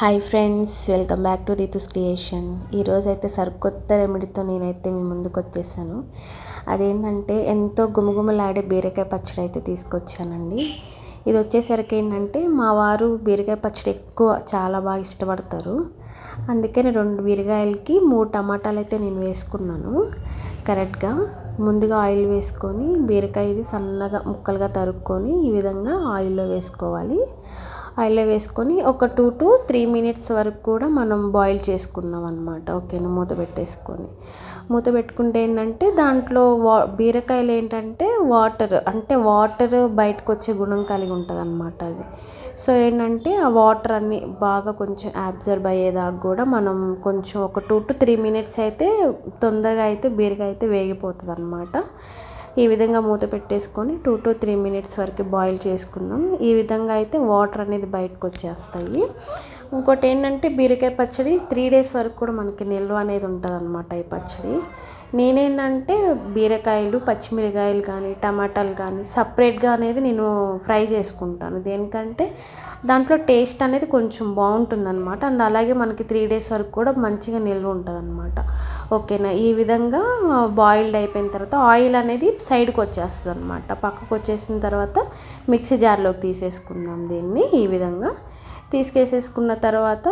Hi friends welcome back to Ritu's creation ఈరోజు అయితే సరికొత్త రెమెడీతో నేనైతే మీ ముందుకు వచ్చేసాను. అదేంటంటే ఎంతో గుమగుమలాడే బీరకాయ పచ్చడి అయితే తీసుకొచ్చానండి. ఇది వచ్చేసరికి ఏంటంటే మా వారు బీరకాయ పచ్చడి ఎక్కువ చాలా బాగా ఇష్టపడతారు. అందుకని రెండు బీరకాయలకి మూడు టమాటాలు అయితే నేను వేసుకున్నాను. కరెక్ట్గా ముందుగా ఆయిల్ వేసుకొని బీరకాయ సన్నగా ముక్కలుగా తరుక్కొని ఈ విధంగా ఆయిల్లో వేసుకోవాలి. ఆయిల్లో వేసుకొని ఒక టూ టు త్రీ మినిట్స్ వరకు కూడా మనం బాయిల్ చేసుకుందాం అనమాట ఓకేనా? మూత పెట్టేసుకొని. మూత పెట్టుకుంటే ఏంటంటే దాంట్లో వా బీరకాయలు ఏంటంటే వాటర్ అంటే వాటర్ బయటకు వచ్చే గుణం కలిగి ఉంటుంది అనమాట అది. సో ఏంటంటే ఆ వాటర్ అన్ని బాగా కొంచెం అబ్జర్బ్ అయ్యేదాకా కూడా మనం కొంచెం ఒక టూ టు త్రీ మినిట్స్ అయితే తొందరగా అయితే బీరకాయ అయితే వేగిపోతుంది అనమాట ఈ విధంగా మూత పెట్టేసుకొని టూ టు త్రీ మినిట్స్ వరకు బాయిల్ చేసుకుందాం. ఈ విధంగా అయితే వాటర్ అనేది బయటకు వచ్చేస్తాయి. ఇంకోటి ఏంటంటే బీరకాయ పచ్చడి త్రీ డేస్ వరకు కూడా మనకి నిల్వ అనేది ఉంటుంది అనమాట ఈ పచ్చడి. నేనేంటంటే బీరకాయలు పచ్చిమిరకాయలు కానీ టమాటాలు కానీ సపరేట్గా అనేది నేను ఫ్రై చేసుకుంటాను. దేనికంటే దాంట్లో టేస్ట్ అనేది కొంచెం బాగుంటుంది అనమాట అండ్ అలాగే మనకి త్రీ డేస్ వరకు కూడా మంచిగా నిల్వ ఉంటుంది అనమాట ఓకేనా? ఈ విధంగా బాయిల్డ్ అయిపోయిన తర్వాత ఆయిల్ అనేది సైడ్కి వచ్చేస్తుంది అనమాట పక్కకు వచ్చేసిన తర్వాత మిక్సీ జార్లోకి తీసేసుకుందాం దీన్ని ఈ విధంగా. తీసుకేసేసుకున్న తర్వాత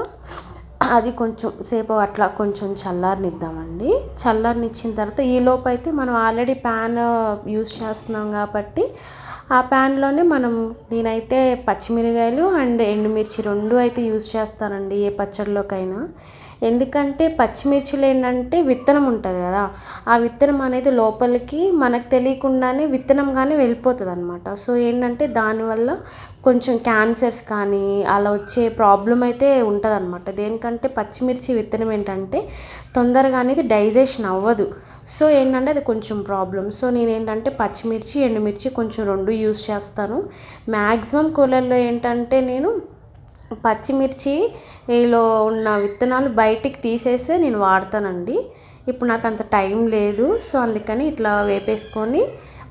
అది కొంచెం సేపు అట్లా కొంచెం చల్లారనిద్దామండి. చల్లారనిచ్చిన తర్వాత ఈ అయితే మనం ఆల్రెడీ ప్యాన్ యూస్ చేస్తున్నాం కాబట్టి ఆ ప్యాన్లోనే మనం నేనైతే పచ్చిమిరకాయలు అండ్ ఎండుమిర్చి రెండు అయితే యూజ్ చేస్తానండి ఏ పచ్చడిలోకైనా ఎందుకంటే పచ్చిమిర్చిలు ఏంటంటే విత్తనం ఉంటుంది కదా ఆ విత్తనం అనేది లోపలికి మనకు తెలియకుండానే విత్తనంగానే వెళ్ళిపోతుంది అనమాట సో ఏంటంటే దానివల్ల కొంచెం క్యాన్సర్స్ కానీ అలా వచ్చే ప్రాబ్లం అయితే ఉంటుంది అనమాట దేనికంటే పచ్చిమిర్చి విత్తనం ఏంటంటే తొందరగా అనేది డైజెషన్ అవ్వదు. సో ఏంటంటే అది కొంచెం ప్రాబ్లం సో నేను ఏంటంటే పచ్చిమిర్చి ఎండుమిర్చి కొంచెం రెండు యూస్ చేస్తాను. మ్యాక్సిమం కూలర్లో ఏంటంటే నేను పచ్చిమిర్చి ఈలో ఉన్న విత్తనాలు బయటికి తీసేసే నేను వాడతానండి. ఇప్పుడు నాకు అంత టైం లేదు సో అందుకని ఇట్లా వేపేసుకొని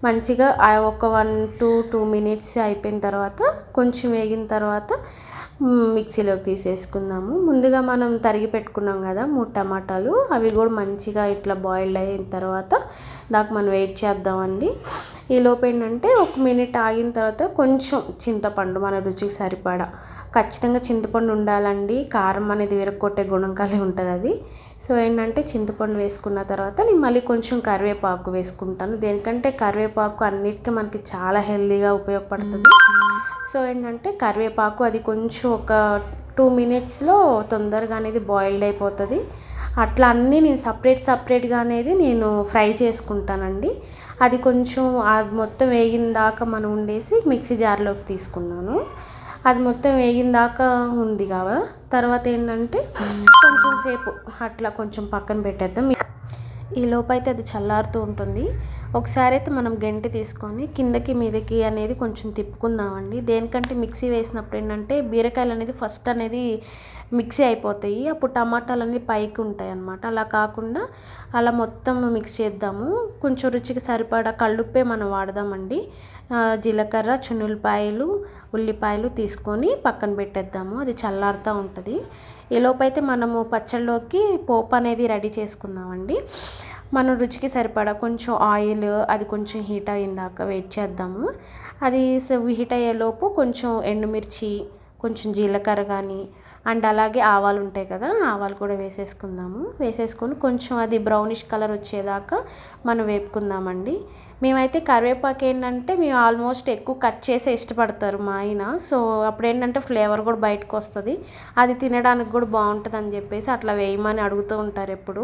మంచిగా ఒక వన్ టూ టూ మినిట్స్ అయిపోయిన తర్వాత కొంచెం వేగిన తర్వాత మిక్సీలోకి తీసేసుకుందాము. ముందుగా మనం తరిగి పెట్టుకున్నాం కదా మూడు టమాటాలు. అవి కూడా మంచిగా ఇట్లా బాయిల్డ్ అయిన తర్వాత దాకా మనం వెయిట్ చేద్దామండి. ఈ ఏంటంటే ఒక మినిట్ ఆగిన తర్వాత కొంచెం చింతపండు మన రుచికి సరిపడా ఖచ్చితంగా చింతపండు ఉండాలండి. కారం అనేది విరగొట్టే గుణం కలిగి ఉంటుంది అది. సో ఏంటంటే చింతపండు వేసుకున్న తర్వాత నేను మళ్ళీ కొంచెం కరివేపాకు వేసుకుంటాను. దేనికంటే కరివేపాకు అన్నిటికీ మనకి చాలా హెల్తీగా ఉపయోగపడుతుంది. సో ఏంటంటే కరివేపాకు అది కొంచెం ఒక టూ మినిట్స్లో తొందరగా అనేది బాయిల్డ్ అయిపోతుంది. అట్లా అన్నీ నేను సపరేట్ సపరేట్గా అనేది నేను ఫ్రై చేసుకుంటానండి. అది కొంచెం అది మొత్తం వేగిన దాకా మనం ఉండేసి మిక్సీ జార్లోకి తీసుకున్నాను. అది మొత్తం వేగిన దాకా ఉంది కావా తర్వాత ఏంటంటే కొంచెం సేపు అట్లా కొంచెం పక్కన పెట్టేద్దాం. ఈ లోపైతే అది చల్లారుతూ ఉంటుంది. ఒకసారి అయితే మనం గంటి తీసుకొని కిందకి మీదకి అనేది కొంచెం తిప్పుకుందామండి. దేనికంటే మిక్సీ వేసినప్పుడు ఏంటంటే బీరకాయలు అనేది ఫస్ట్ అనేది మిక్సీ అయిపోతాయి. అప్పుడు టమాటాలు అనేది పైకి ఉంటాయి అన్నమాట. అలా కాకుండా అలా మొత్తం మిక్స్ చేద్దాము. కొంచెం రుచికి సరిపడా కళ్ళుప్పే మనం వాడదామండి. జీలకర్ర చున్నులపాయలు ఉల్లిపాయలు తీసుకొని పక్కన పెట్టేద్దాము. అది చల్లారుతూ ఉంటుంది. ఈలోపైతే మనము పచ్చళ్ళలోకి పోపు అనేది రెడీ చేసుకుందామండి. మనం రుచికి సరిపడా కొంచెం ఆయిల్ అది కొంచెం హీట్ అయిందాక వెయిట్ చేద్దాము. అది హీట్ అయ్యేలోపు కొంచెం ఎండుమిర్చి కొంచెం జీలకర్ర కానీ అండ్ అలాగే ఆవాలు ఉంటాయి కదా ఆవాలు కూడా వేసేసుకుందాము. వేసేసుకొని కొంచెం అది బ్రౌనిష్ కలర్ వచ్చేదాకా మనం వేపుకుందామండి. మేమైతే కరివేపాకు ఏంటంటే మేము ఆల్మోస్ట్ ఎక్కువ కట్ చేసే ఇష్టపడతారు మా ఆయన. సో అప్పుడు ఏంటంటే ఫ్లేవర్ కూడా బయటకు వస్తుంది. అది తినడానికి కూడా బాగుంటుంది అని చెప్పేసి అట్లా వేయమని అడుగుతూ ఉంటారు ఎప్పుడు.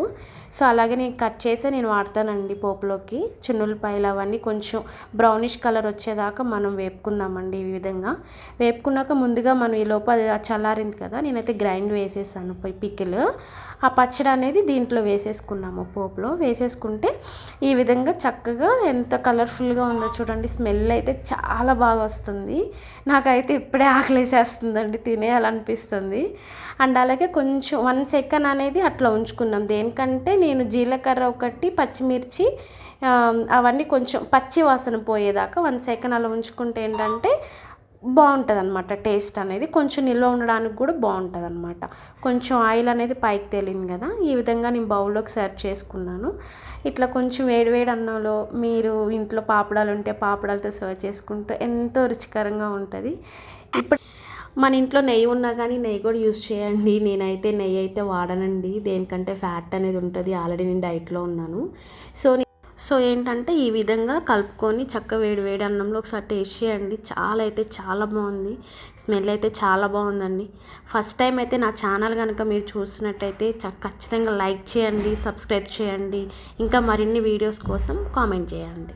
సో అలాగే నేను కట్ చేసే నేను వాడతానండి పోపులోకి. చున్నులపాయలు అవన్నీ కొంచెం బ్రౌనిష్ కలర్ వచ్చేదాకా మనం వేపుకుందామండి ఈ విధంగా. వేపుకున్నాక ముందుగా మనం ఈ లోపు అది చల్లారింది కదా నేనైతే గ్రైండ్ వేసేసాను పికిల్. ఆ పచ్చడి అనేది దీంట్లో వేసేసుకున్నాము. పోపులో వేసేసుకుంటే ఈ విధంగా చక్కగా ఎంత కలర్ఫుల్గా ఉందో చూడండి. స్మెల్ అయితే చాలా బాగా వస్తుంది. నాకైతే ఇప్పుడే ఆకలేసేస్తుందండి. తినేయాలనిపిస్తుంది. అండ్ అలాగే కొంచెం వన్ సెకండ్ అనేది అట్లా ఉంచుకున్నాం. దేనికంటే నేను జీలకర్ర ఒకటి పచ్చిమిర్చి అవన్నీ కొంచెం పచ్చి వాసన పోయేదాకా వన్ సెకండ్ అలా ఉంచుకుంటే ఏంటంటే బాగుంటుంది అనమాట టేస్ట్ అనేది. కొంచెం నిల్వ ఉండడానికి కూడా బాగుంటుంది అనమాట కొంచెం ఆయిల్ అనేది పైకి తేలింది కదా ఈ విధంగా నేను బౌల్లోకి సర్వ్ చేసుకున్నాను. ఇట్లా కొంచెం వేడివేడి అన్నంలో మీరు ఇంట్లో పాపడాలు ఉంటే పాపడాలతో సర్వ్ చేసుకుంటూ ఎంతో రుచికరంగా ఉంటుంది. ఇప్పుడు మన ఇంట్లో నెయ్యి ఉన్నా కానీ నెయ్యి కూడా యూజ్ చేయండి. నేనైతే నెయ్యి అయితే వాడనండి. దేనికంటే ఫ్యాట్ అనేది ఉంటుంది. ఆల్రెడీ నేను డైట్లో ఉన్నాను. సో సో ఏంటంటే ఈ విధంగా కలుపుకొని చక్క వేడి వేడి అన్నంలో ఒకసారి టేస్ట్ చేయండి. చాలా అయితే చాలా బాగుంది. స్మెల్ అయితే చాలా బాగుందండి. ఫస్ట్ టైం అయితే నా ఛానల్ కనుక మీరు చూస్తున్నట్టయితే ఖచ్చితంగా లైక్ చేయండి సబ్స్క్రైబ్ చేయండి. ఇంకా మరిన్ని వీడియోస్ కోసం కామెంట్ చేయండి.